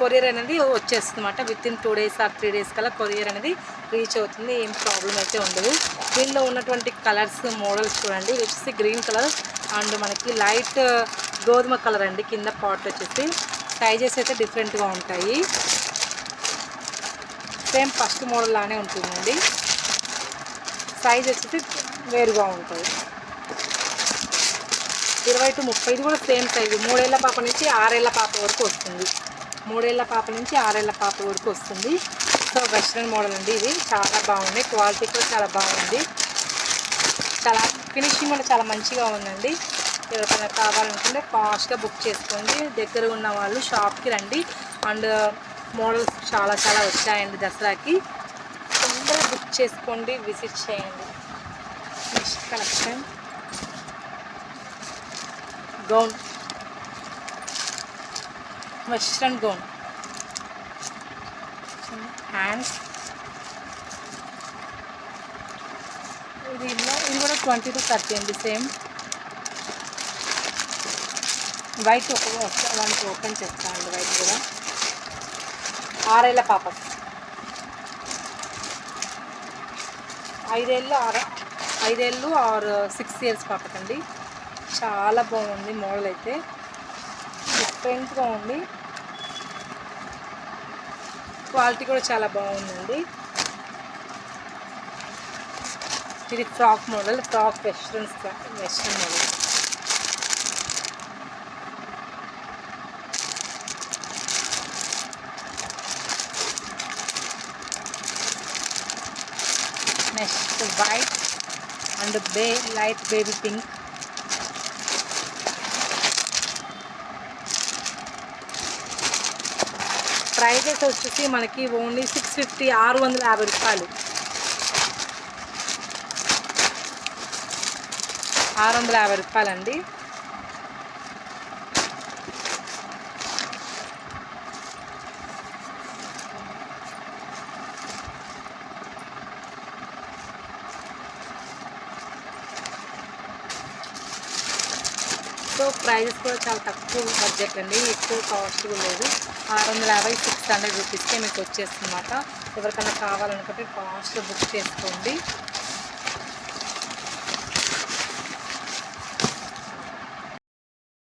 Courier అనేది వచ్చేస్తుంది అనమాట within two days or three days కల్లా కొరియర్ అనేది రీచ్ అవుతుంది. ఏం ప్రాబ్లం అయితే ఉండదు. దీనిలో ఉన్నటువంటి కలర్స్ మోడల్స్ చూడండి. ఇది వచ్చేసి గ్రీన్ కలర్ అండ్ మనకి లైట్ uh, గోధుమ కలర్ అండి. కింద పాట్ వచ్చేసి సైజెస్ అయితే డిఫరెంట్గా ఉంటాయి. సేమ్ ఫస్ట్ మోడల్ లానే ఉంటుందండి. సైజ్ వచ్చేసి వేరుగా ఉంటుంది. ఇరవై టు ముప్పై ఇది కూడా సేమ్ సైజు మూడేళ్ళ పాప నుంచి ఆరేళ్ళ పాప వరకు వస్తుంది. మూడేళ్ళ పాప నుంచి ఆరేళ్ళ పాప వరకు వస్తుంది. సో వెస్ట్రన్ మోడల్ అండి ఇది. చాలా బాగుంది క్వాలిటీ కూడా చాలా బాగుంది. చాలా ఫినిషింగ్ కూడా చాలా మంచిగా ఉందండి. ఎవరికైనా కావాలనుకుంటే ఫాస్ట్గా బుక్ చేసుకోండి. దగ్గర ఉన్న వాళ్ళు షాప్కి రండి. అండ్ మోడల్స్ చాలా చాలా వచ్చాయండి దసరాకి. తొందరగా బుక్ చేసుకోండి. విజిట్ చేయండి. Next collection. Gown. Western gown hands ఇది ఇలా- ఇది కూడా ట్వంటీ టు థర్టీ అండి సేమ్ వైట్ ఒక వన్ ఓపెన్ చేస్తామండి వైట్ కూడా. ఆరేళ్ళ పాప. ఐదేళ్ళు ఆరు ఐదేళ్ళు ఆరు సిక్స్ ఇయర్స్ పాపకండి. చాలా బాగుంది మోడల్ అయితే. డిఫరెంట్గా ఉంది. క్వాలిటీ కూడా చాలా బాగుందండి. ఇది frock model frock western western model. Next white and bay light baby pink. Prices వచ్చేసి మనకి ఓన్లీ సిక్స్ ఫిఫ్టీ ఆరు వందల యాభై రూపాయలు. ఆరు వందల యాభై రూపాయలండి. సో ప్రైజెస్ కూడా చాలా తక్కువ బడ్జెట్ అండి. ఎక్కువ కాస్ట్ కూడా లేదు. ఆరు వందల యాభై సిక్స్ హండ్రెడ్ రూపీస్కే మీకు వచ్చేస్తుందన్నమాట. ఎవరికైనా కావాలనుకుంటే ఫాస్ట్గా బుక్ చేసుకోండి.